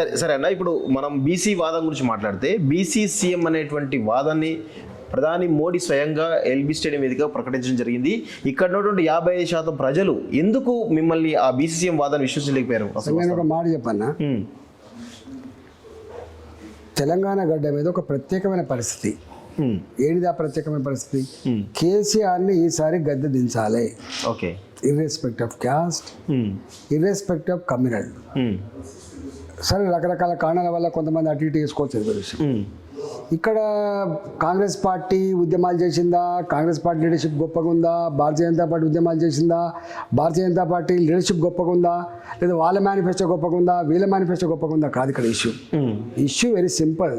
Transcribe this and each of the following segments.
సరే సరే అన్న ఇప్పుడు మనం బీసీ వాదం గురించి మాట్లాడితే బీసీ సీఎం అనేటువంటి వాదాన్ని ప్రధాని మోడీ స్వయంగా ఎల్బీ స్టేడియం వేదికగా ప్రకటించడం జరిగింది. ఇక్కడ ఉన్నటువంటి యాభై ఐదు శాతం ప్రజలు ఎందుకు మిమ్మల్ని ఆ బీసీ సీఎం వాదాన్ని విశ్వసించలేకపోయారు? అసలు నేను ఒక మాట చెప్పన్నా. తెలంగాణ గడ్డ మీద ఒక ప్రత్యేకమైన పరిస్థితి. ఏడిది ఆ ప్రత్యేకమైన పరిస్థితి? కేసీఆర్ని ఈసారి గద్దె దించాలి. Okay. Irrespective of caste irrespective of communal సరే రకరకాల కారణాల వల్ల కొంతమంది అటు ఇటు వేసుకోవచ్చు ఇక్కడ కాంగ్రెస్ పార్టీ ఉద్యమాలు చేసిందా? కాంగ్రెస్ పార్టీ లీడర్షిప్ గొప్పగా ఉందా? భారతీయ జనతా పార్టీ ఉద్యమాలు చేసిందా? భారతీయ జనతా పార్టీ లీడర్షిప్ గొప్పగా ఉందా? లేదా వాళ్ళ మేనిఫెస్టో గొప్పగా ఉందా? వీళ్ళ మేనిఫెస్టో గొప్పగా ఉందా? కాదు ఇక్కడ issue. Issue very simple.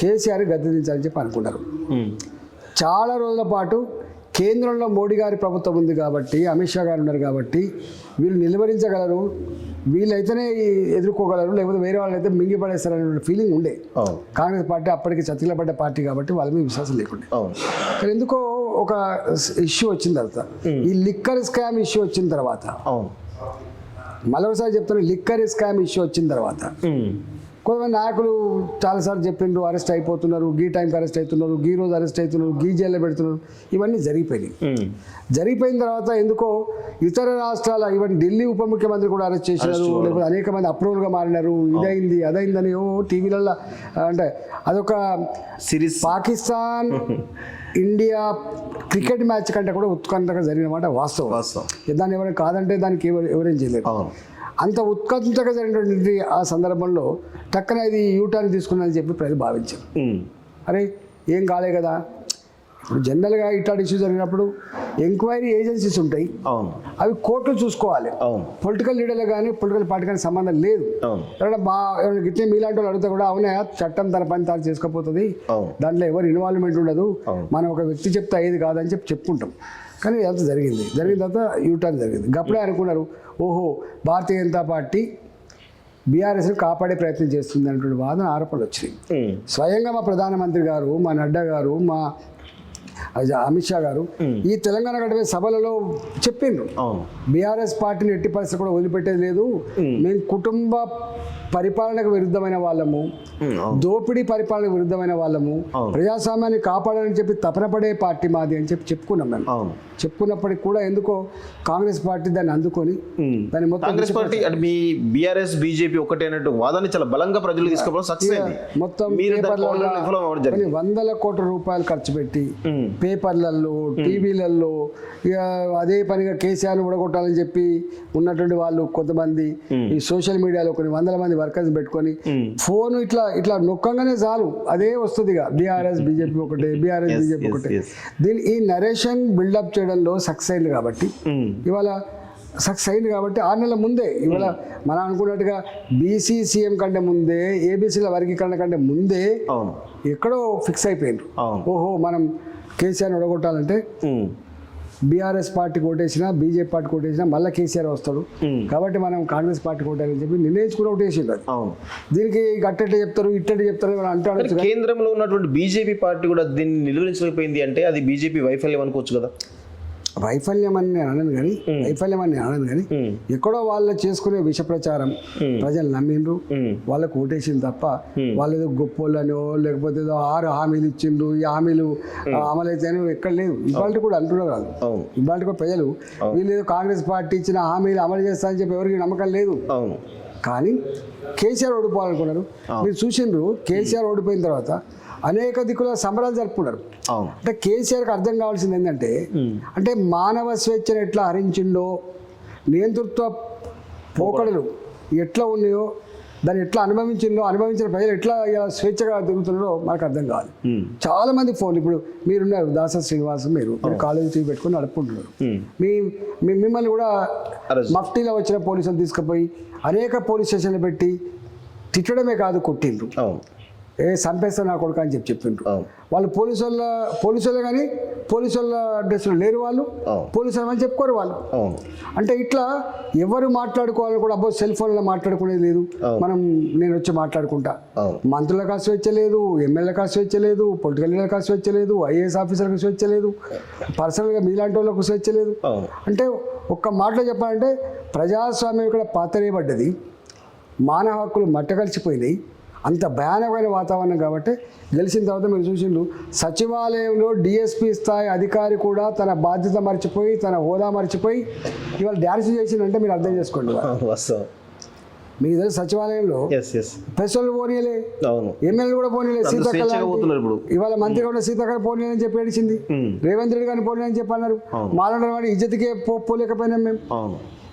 KCR గద్దెదించాలని చెప్పి అనుకున్నారు ఉమ్, చాలా రోజుల పాటు కేంద్రంలో మోడీ గారి ప్రభుత్వం ఉంది కాబట్టి అమిత్ షా గారు ఉన్నారు కాబట్టి వీళ్ళు నిలువరించగలరు. వీళ్ళైతేనే ఎదుర్కోగలరు లేకపోతే వేరే వాళ్ళు అయితే మింగిపడేస్తారనే ఫీలింగ్ ఉండే. కాంగ్రెస్ పార్టీ అప్పటికి చతికిలపడ్డ పార్టీ కాబట్టి వాళ్ళ మీద విశ్వాసం లేకుండే. కానీ ఎందుకో ఒక ఇష్యూ వచ్చిన తర్వాత ఈ లిక్కర్ స్కామ్ ఇష్యూ వచ్చిన తర్వాత అవును. మరొకసారి చెప్తాను లిక్కర్ స్కామ్ ఇష్యూ వచ్చిన తర్వాత కొంతమంది నాయకులు చాలాసార్లు చెప్పిండ్రు అరెస్ట్ అయిపోతున్నారు గీ టైంకి అరెస్ట్ అవుతున్నారు గీ రోజు అరెస్ట్ అవుతున్నారు గీ జైల్లో పెడుతున్నారు. ఇవన్నీ జరిగిపోయినాయి. జరిగిపోయిన తర్వాత ఎందుకో ఇతర రాష్ట్రాల ఈవెన్ ఢిల్లీ ఉప ముఖ్యమంత్రి కూడా అరెస్ట్ చేసినారు లేకపోతే అనేక మంది అప్రూవల్గా మారినారు ఇదైంది అదైందని ఓ టీవీలలో అంటే అదొక series. Pakistan India cricket match కంటే కూడా ఉత్కంఠగా జరిగిన మాట వాస్తవం. వాస్తవం. దాన్ని ఎవరైనా కాదంటే దానికి ఎవరు ఎవరేం చేయలేరు. అంత ఉత్కంఠగా జరిగినటువంటి ఆ సందర్భంలో టక్కన ఇది యూటర్న్ తీసుకున్నానని చెప్పి ప్రజలు భావించారు. అరే ఏం కాలే కదా? ఇప్పుడు జనరల్గా ఇట్లాంటి ఇష్యూ జరిగినప్పుడు ఎంక్వైరీ ఏజెన్సీస్ ఉంటాయి. అవును. అవి కోర్టులు చూసుకోవాలి. అవును. పొలిటికల్ లీడర్లు కానీ పొలిటికల్ పార్టీ కానీ సంబంధం లేదు. ఎవరైనా బా గిట్లే మీలాంటి వాళ్ళు అడిగితే కూడా అవునా చట్టం తన పని తాను చేసుకోపోతుంది దాంట్లో ఎవరు ఇన్వాల్వ్మెంట్ ఉండదు. మనం ఒక వ్యక్తి చెప్తే అయ్యేది కాదని చెప్పి చెప్పుకుంటాం. కానీ ఇదంతా జరిగింది. జరిగిన తర్వాత యూటర్న్ జరిగింది. అప్పుడే అనుకున్నారు ఓహో భారతీయ జనతా పార్టీ బీఆర్ఎస్ని కాపాడే ప్రయత్నం చేస్తుంది అనేటువంటి వాదన ఆరోపణలు వచ్చినాయి. స్వయంగా మా ప్రధానమంత్రి గారు మా నడ్డా గారు మా అమిత్ షా గారు. ఈ తెలంగాణ గడపే సభలలో చెప్పిండ్రు. బీఆర్ఎస్ పార్టీని ఎట్టి పరిస్థితి కూడా వదిలిపెట్టేది లేదు. మేము. కుటుంబ పరిపాలనకు విరుద్ధమైన వాళ్ళము. దోపిడీ పరిపాలనకు విరుద్ధమైన వాళ్ళము. ప్రజాస్వామ్యాన్ని కాపాడాలని చెప్పి తపన పడే పార్టీ మాది అని చెప్పి చెప్పుకున్నాం మేము. చెప్పుకున్నప్పటికి కూడా ఎందుకో కాంగ్రెస్ పార్టీ దాన్ని అందుకొని. దాన్ని మొత్తం కాంగ్రెస్ పార్టీ అంటే మీ బీఆర్ఎస్ బీజేపీ ఒకటే అన్నట్టు వాదాన్ని చాలా బలంగా ప్రజలు తీసుకోవడం సక్సెస్ మొత్తం దాని వందల కోట్ల రూపాయలు ఖర్చు పెట్టి పేపర్లలో టీవీలలో ఇక అదే పనిగా కేసీఆర్ను ఉడగొట్టాలని చెప్పి ఉన్నటువంటి వాళ్ళు కొంతమంది ఈ సోషల్ మీడియాలో కొన్ని వందల మంది వర్కర్స్ పెట్టుకొని ఫోన్ ఇట్లా ఇట్లా నొక్కంగానే చాలు. అదే వస్తుంది ఇక. బీఆర్ఎస్ బీజేపీ ఒకటే బీఆర్ఎస్ బీజేపీ ఒకటే. దీని ఈ నరేషన్ బిల్డప్ చేయడంలో సక్సెస్ అయింది కాబట్టి ఇవాళ సక్సెస్ అయింది కాబట్టి ఆరు నెలల ముందే ఇవాళ మనం అనుకున్నట్టుగా బీసీ సీఎం కంటే ముందే ఏబీసీల వర్గీకరణ కంటే ముందే ఎక్కడో ఫిక్స్ అవును. ఓహో మనం కేసీఆర్ని ఒడగొట్టాలంటే బీఆర్ఎస్ పార్టీ కోటేసినా బీజేపీ పార్టీ కోటేసినా మళ్ళీ కేసీఆర్ వస్తాడు. కాబట్టి మనం కాంగ్రెస్ పార్టీ కోటాలని చెప్పి నిర్ణయించుకుని ఒకటేసింది అది. అవును. దీనికి అట్టెట్టే చెప్తారు ఇట్టెట్టే చెప్తారు అని అంటే కానీ కేంద్రంలో ఉన్నటువంటి బీజేపీ పార్టీ కూడా దీన్ని నిలువరించలేకపోయింది అంటే అది బీజేపీ వైఫల్యం అనుకోవచ్చు కదా? వైఫల్యం అని నేను అనను కానీ వైఫల్యం అని నేను అనను కానీ ఎక్కడో వాళ్ళు చేసుకునే విష ప్రచారం ప్రజలు నమ్మిండ్రు. వాళ్ళకు ఓటేసింది తప్ప వాళ్ళు ఏదో గొప్పోళ్ళనో లేకపోతే ఏదో ఆరు హామీలు ఇచ్చిండ్రు ఈ హామీలు అమలైతే ఎక్కడ లేదు. ఇవాళ కూడా అంటున్నారు అవును. ఇవాళ కూడా ప్రజలు వీళ్ళు ఏదో కాంగ్రెస్ పార్టీ ఇచ్చిన హామీలు అమలు చేస్తారని చెప్పి ఎవరికి నమ్మకం లేదు. కానీ కేసీఆర్ ఓడిపోవాలనుకున్నారు. మీరు చూసిండ్రు కేసీఆర్ ఓడిపోయిన తర్వాత అనేక దిక్కుల సంబరాలు జరుపుకున్నారు అంటే కేసీఆర్కి అర్థం కావాల్సింది ఏంటంటే అంటే మానవ స్వేచ్ఛను ఎట్లా హరించిండో నియంతృత్వ పోకడలు ఎట్లా ఉన్నాయో దాన్ని ఎట్లా అనుభవించిందో అనుభవించిన ప్రజలు ఎట్లా స్వేచ్ఛగా తిరుగుతున్నారో మనకు అర్థం కావాలి. ఉమ్, చాలా మంది ఫోన్ ఇప్పుడు మీరున్నారు దాస శ్రీనివాస్ మీరు కాలేజీ పెట్టుకొని నడుపుకుంటున్నారు. మీ మిమ్మల్ని కూడా. మఫ్టీలో వచ్చిన పోలీసులు తీసుకుపోయి అనేక పోలీస్ స్టేషన్లు పెట్టి తిట్టడమే కాదు కొట్టిండ్రు. ఏ చంపేస్తా నా కొడుకు అని చెప్పి చెప్పిండ్రు వాళ్ళు పోలీసు వాళ్ళ పోలీసు వాళ్ళే కానీ పోలీసు వాళ్ళ డ్రెస్సులు లేరు వాళ్ళు. పోలీసు వాళ్ళని చెప్పుకోరు వాళ్ళు. అంటే ఇట్లా ఎవరు మాట్లాడుకోవాలి కూడా అబ్బో సెల్ ఫోన్లో మాట్లాడుకునేది లేదు. మనం నేను వచ్చి మాట్లాడుకుంటా. అవును. మంత్రులకు ఆ స్వేచ్ఛ లేదు ఎమ్మెల్యేలకు ఆ స్వేచ్ఛ లేదు పొలిటికల్ లీడర్కి ఆ స్వేచ్ఛ లేదు ఐఏఎస్ ఆఫీసర్కి స్వేచ్ఛ లేదు పర్సనల్గా మీలాంటి వాళ్ళకు స్వేచ్ఛ లేదు అవును. అంటే ఒక్క మాటలో చెప్పాలంటే ప్రజాస్వామ్యం ఇక్కడ పాతరేయబడ్డది. మానవ హక్కులు మట్టకలిసిపోయినాయి అంత భయానకమైన వాతావరణం కాబట్టి గెలిచిన తర్వాత మీరు చూసిండ్రు సచివాలయంలో డిఎస్పీ స్థాయి అధికారి కూడా తన బాధ్యత మర్చిపోయి తన హోదా మర్చిపోయి ఇవాళ డ్యాన్స్ చేసిందంటే మీరు అర్థం చేసుకోండి. మీకు తెలుసు సచివాలయంలో ప్రెస్ వాళ్ళు పోనీయలే. ఎమ్మెల్యేలు కూడా పోనీలే పోతున్నారు ఇప్పుడు. ఇవాళ మంత్రి కూడా సీతక్క పోనీ అని చెప్పి ఏడిచింది. ఉమ్. రేవంత్ రెడ్డి గారిని పోనీ అని చెప్పి అన్నారు. అవును. మాలాంటి వాడి ఇజ్జతికే పోలేకపోయినాం మేము.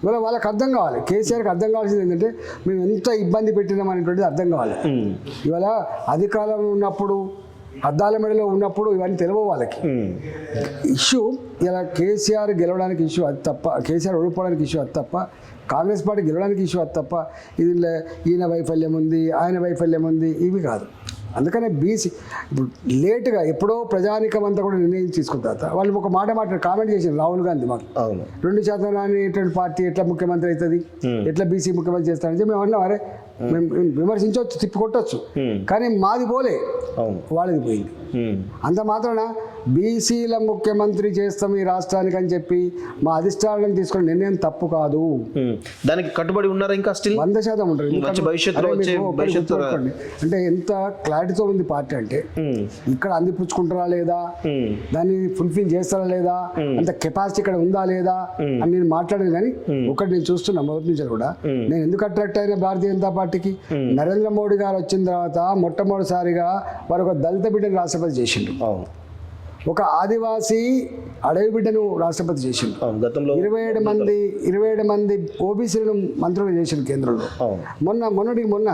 ఇవాళ వాళ్ళకి అర్థం కావాలి కేసీఆర్కి అర్థం కావాల్సింది ఏంటంటే మేము ఎంత ఇబ్బంది పెట్టినాం అనేటువంటిది అర్థం కావాలి. ఇవాళ అధికారం ఉన్నప్పుడు అద్దాల మెడలో ఉన్నప్పుడు ఇవన్నీ తెలియవు వాళ్ళకి. ఇష్యూ ఇలా కేసీఆర్ గెలవడానికి ఇష్యూ అది తప్ప కేసీఆర్ ఓడిపోవడానికి ఇష్యూ అది తప్ప కాంగ్రెస్ పార్టీ గెలవడానికి ఇష్యూ అది తప్ప ఇది ఈయన వైఫల్యం ఉంది ఆయన వైఫల్యం ఉంది ఇవి కాదు అందుకనే బీసీ ఇప్పుడు లేటుగా ఎప్పుడో ప్రజానికం అంతా కూడా నిర్ణయం తీసుకున్న తర్వాత వాళ్ళు ఒక మాట మాట కామెంట్ చేశారు రాహుల్ గాంధీ మాకు రెండు శాతం రానిటువంటి పార్టీ ఎట్లా ముఖ్యమంత్రి అవుతుంది? ఎట్లా బీసీ ముఖ్యమంత్రి చేస్తారని చెప్పి మేము అన్నాం అరే మేము విమర్శించవచ్చు తిప్పి కొట్టచ్చు. కానీ మాది పోలే. వాళ్ళది పోయింది. అంత మాత్రాన బీసీల ముఖ్యమంత్రి చేస్తాం ఈ రాష్ట్రానికి అని చెప్పి మా అధిష్టానం తీసుకున్న నిర్ణయం తప్పు కాదు. దానికి కట్టుబడి ఉన్నారా ఇంకా స్టిల్ వంద శాతం గుర్తుపెట్టుకోండి. అంటే ఎంత క్లారిటీతో ఉంది పార్టీ అంటే ఇక్కడ అందిపుచ్చుకుంటారా లేదా? దాన్ని ఫుల్ఫిల్ చేస్తారా లేదా? అంత కెపాసిటీ ఇక్కడ ఉందా లేదా? అని నేను మాట్లాడాను కానీ ఒకటి నేను చూస్తున్నా మొదటి నుంచి కూడా. నేను ఎందుకు అట్రాక్ట్ అయిన భారతీయ జనతా పార్టీకి నరేంద్ర మోడీ గారు వచ్చిన తర్వాత మొట్టమొదటిసారిగా వారు ఒక దళిత బిడ్డను రాష్ట్రపతి చేసిండు. ఒక ఆదివాసీ అడవి బిడ్డను రాష్ట్రపతి చేసిండు. గతంలో ఇరవై ఏడు మంది ఇరవై ఏడు మంది ఓబీసీలను మంత్రులు చేసిండు కేంద్రంలో. మొన్న మొన్నటికి మొన్న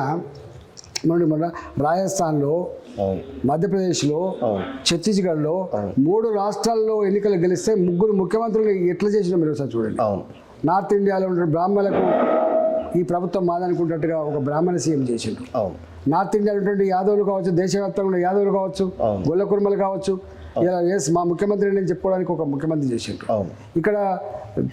మొన్నటి మొన్న రాజస్థాన్లో మధ్యప్రదేశ్లో ఛత్తీస్గఢ్లో మూడు రాష్ట్రాల్లో ఎన్నికలు గెలిస్తే ముగ్గురు ముఖ్యమంత్రులు ఎట్లా చేసినా మీరు ఒకసారి చూడండి. నార్త్ ఇండియాలో ఉన్న బ్రాహ్మణులకు ఈ ప్రభుత్వం మాదనుకున్నట్టుగా ఒక బ్రాహ్మణ సీఎం చేసిండు. నార్త్ ఉన్నటువంటి యాదవులు కావచ్చు దేశవ్యాప్తంగా ఉన్న యాదవులు కావచ్చు. గొల్ల కుర్మలు కావచ్చు ఇలా ఎస్ మా ముఖ్యమంత్రి నేను చెప్పుకోవడానికి ఒక ముఖ్యమంత్రి చేసిండు. ఇక్కడ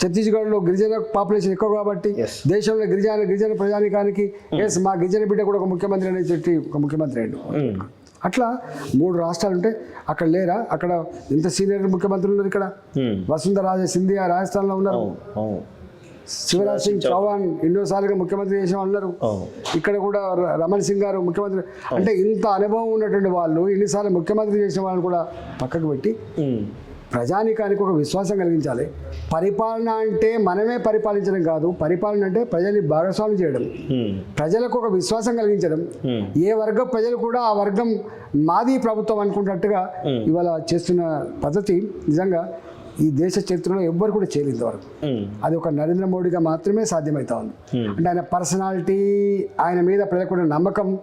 ఛత్తీస్గఢ్లో గిరిజన పాపులేషన్ ఎక్కువ కాబట్టి. దేశంలో గిరిజన గిరిజన ప్రజానికానికి ఎస్ మా గిరిజన బిడ్డ కూడా ఒక ముఖ్యమంత్రి అనేది చెప్పి ఒక ముఖ్యమంత్రి అయ్యాడు. ఉమ్. అట్లా మూడు రాష్ట్రాలు ఉంటే అక్కడ లేరా? అక్కడ ఎంత సీనియర్ ముఖ్యమంత్రులు ఉన్నారు ఇక్కడ. ఉమ్. వసుంధర రాజే సింధియా రాజస్థాన్లో ఉన్నారు. శివరాజ్ సింగ్ చౌహాన్ ఎన్నోసార్లుగా ముఖ్యమంత్రి చేసిన అవును. ఇక్కడ కూడా రమణ్ సింగ్ గారు ముఖ్యమంత్రి అంటే ఇంత అనుభవం ఉన్నటువంటి వాళ్ళు ఎన్నిసార్లు ముఖ్యమంత్రి చేసిన వాళ్ళని కూడా పక్కకు పెట్టి. ప్రజానికానికి ఒక విశ్వాసం కలిగించాలి. పరిపాలన అంటే మనమే పరిపాలించడం కాదు పరిపాలన అంటే ప్రజల్ని భాగస్వామ్యం చేయడం. ప్రజలకు ఒక విశ్వాసం కలిగించడం. ఏ వర్గం ప్రజలు కూడా ఆ వర్గం మాది ప్రభుత్వం అనుకున్నట్టుగా ఇవాళ చేస్తున్న పద్ధతి. నిజంగా ఈ దేశ చరిత్రలో ఎవ్వరు కూడా చేయలేదు ఇంతవరకు. అది ఒక నరేంద్ర మోడీగా మాత్రమే సాధ్యమవుతా ఉంది. అంటే ఆయన పర్సనాలిటీ ఆయన మీద ప్రజలకు నమ్మకం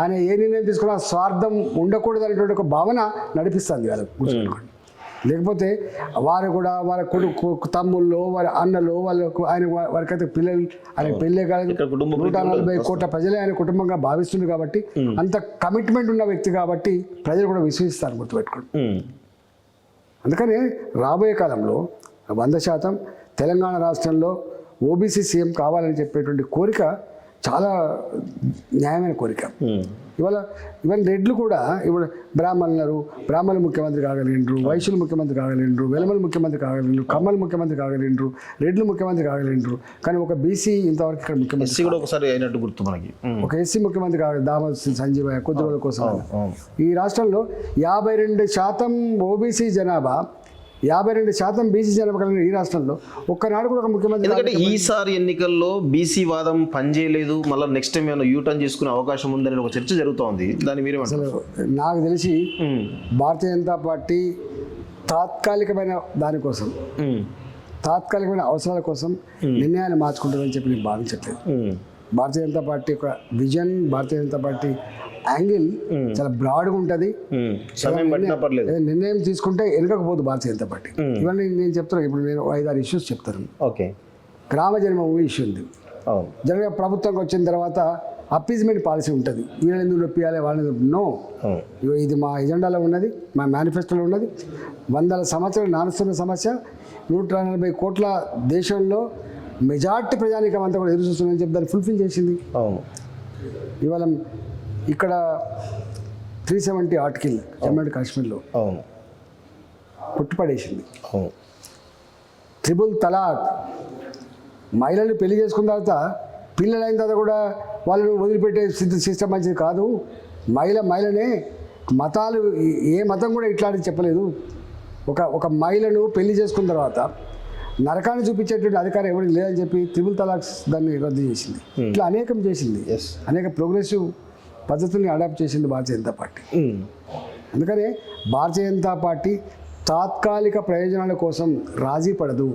ఆయన ఏ నిర్ణయం తీసుకున్నా స్వార్థం ఉండకూడదు అనేటువంటి ఒక భావన నడిపిస్తుంది వాళ్ళకు గుర్తుపెట్టుకోండి. లేకపోతే వారు కూడా వాళ్ళ కొడుకు తమ్ముళ్ళు వారి అన్నలు వాళ్ళకు ఆయన వారికైతే పిల్లలు ఆయన పెళ్ళే ఇక్కడ కుటుంబ నూట నలభై కోట్ల ప్రజలే ఆయన కుటుంబంగా భావిస్తుంది కాబట్టి అంత కమిట్మెంట్ ఉన్న వ్యక్తి కాబట్టి ప్రజలు కూడా విశ్వసిస్తారు గుర్తుపెట్టుకోండి. అందుకని రాబోయే కాలంలో వంద శాతం తెలంగాణ రాష్ట్రంలో ఓబీసీ సీఎం కావాలని చెప్పేటువంటి కోరిక చాలా న్యాయమైన కోరిక. ఇవాళ ఈవెన్ రెడ్లు కూడా ఇప్పుడు బ్రాహ్మణులు బ్రాహ్మణులు ముఖ్యమంత్రి కాగలిండ్రు వైశ్యులు ముఖ్యమంత్రి కాగలిండ్రు వెలమలు ముఖ్యమంత్రి కాగలిండ్రు కమ్మలు ముఖ్యమంత్రి కాగలిండ్రు రెడ్లు ముఖ్యమంత్రి కాగలిండ్రు. కానీ ఒక బీసీ ఇంతవరకు ఇక్కడ ముఖ్యమంత్రి కూడా ఒకసారి అయినట్టు గుర్తు మనకి. ఒక ఎస్సీ ముఖ్యమంత్రి కాగలి దామ సంజీవయ్య కొద్ది రోజుల కోసం ఈ రాష్ట్రంలో యాభై రెండు శాతం ఓబీసీ జనాభా యాభై రెండు శాతం బీసీ జనాభా కలిగిన ఈ రాష్ట్రంలో ఒక్కనాడు కూడా ఒక ముఖ్యమంత్రి ఎందుకంటే ఈసారి ఎన్నికల్లో బీసీ వాదం పనిచేయలేదు మళ్ళీ నెక్స్ట్ టైం ఏమైనా యూటర్న్ చేసుకునే అవకాశం ఉందని ఒక చర్చ జరుగుతోంది దాన్ని మీరేమంటారు నాకు తెలిసి. భారతీయ జనతా పార్టీ తాత్కాలికమైన దానికోసం. తాత్కాలికమైన అవసరాల కోసం నిర్ణయాన్ని మార్చుకుంటుందని చెప్పి నేను భావించట్లేదు. భారతీయ జనతా పార్టీ యొక్క vision Bharatiya Janata party angle చాలా బ్రాడ్గా ఉంటుంది. నిర్ణయం తీసుకుంటే వెనకపోదు భారతీయ జనతా పార్టీ. ఇవన్నీ నేను చెప్తాను ఇప్పుడు నేను ఐదు ఆరు ఇష్యూస్ చెప్తాను. ఓకే. గ్రామ జన్మభూమి ఇష్యూ ఉంది. జనరల్గా ప్రభుత్వంకి వచ్చిన తర్వాత అప్పీజ్మెంట్ పాలసీ ఉంటుంది. వీళ్ళని ఎందుకు నొప్పియాలి వాళ్ళని నో ఇది మా ఎజెండాలో ఉన్నది మా మేనిఫెస్టోలో ఉన్నది. వందల సంవత్సరాలు నానుస్తున్న సమస్య నూట నలభై కోట్ల దేశంలో మెజార్టీ ప్రజానికం అంతా కూడా ఎదురు చూస్తుందని చెప్పి దాన్ని ఫుల్ఫిల్ చేసింది. అవును. ఇవాళ ఇక్కడ three seventy article Jammu and కాశ్మీర్లో అవును. కొట్టుపడేసింది అవును. ట్రిపుల్ తలాక్. మహిళలు పెళ్ళి చేసుకున్న తర్వాత పిల్లలైన తర్వాత కూడా వాళ్ళను వదిలిపెట్టే సిస్టమ్ మంచిది కాదు. మహిళ మహిళనే మతాలు ఏ- ఏ మతం కూడా ఇట్లాంటిది చెప్పలేదు. ఒక ఒక మహిళను పెళ్ళి చేసుకున్న తర్వాత నరకాన్ని చూపించేటువంటి అధికారం ఎవరికి లేదని చెప్పి త్రిబుల్ తలాక్స్ దాన్ని రద్దు చేసింది. ఇట్లా అనేకం చేసింది. అనేక ప్రోగ్రెసివ్ పద్ధతుల్ని అడాప్ట్ చేసింది భారతీయ జనతా పార్టీ. ఉమ్. అందుకనే భారతీయ జనతా పార్టీ తాత్కాలిక ప్రయోజనాల కోసం రాజీ పడదు.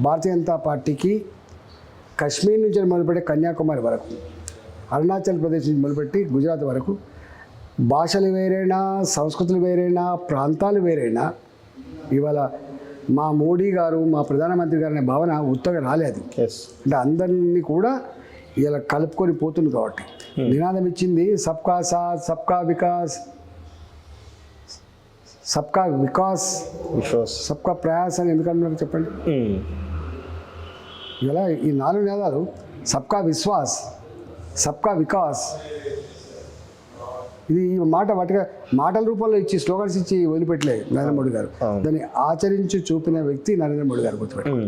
భారతీయ జనతా పార్టీకి కశ్మీర్ నుంచి మొదలుపెట్టి కన్యాకుమారి వరకు అరుణాచల్ ప్రదేశ్ నుంచి మొదలుపెట్టి గుజరాత్ వరకు భాషలు వేరైనా సంస్కృతులు వేరైనా ప్రాంతాలు వేరైనా ఇవాళ మా మోడీ గారు మా ప్రధానమంత్రి గారు అనే భావన ఉత్తగా రాలేదు. అంటే అందరినీ కూడా ఇలా కలుపుకొని పోతుంది కాబట్టి. నినాదం ఇచ్చింది సబ్కా సాత్ సబ్కా వికాస్ సబ్కా వికాస్ సబ్కా ప్రయాస్ అని ఎందుకంటున్నారు చెప్పండి? ఉమ్. ఇలా ఈ నాలుగు నినాదాలు సబ్కా విశ్వాస్ సబ్కా వికాస్ ఇది ఈ మాట వాటిగా మాటల రూపంలో ఇచ్చి స్లోగన్స్ ఇచ్చి వదిలిపెట్టలేదు నరేంద్ర మోడీ గారు. దాన్ని ఆచరించి చూపిన వ్యక్తి నరేంద్ర మోడీ గారు గుర్తుపెట్టారు.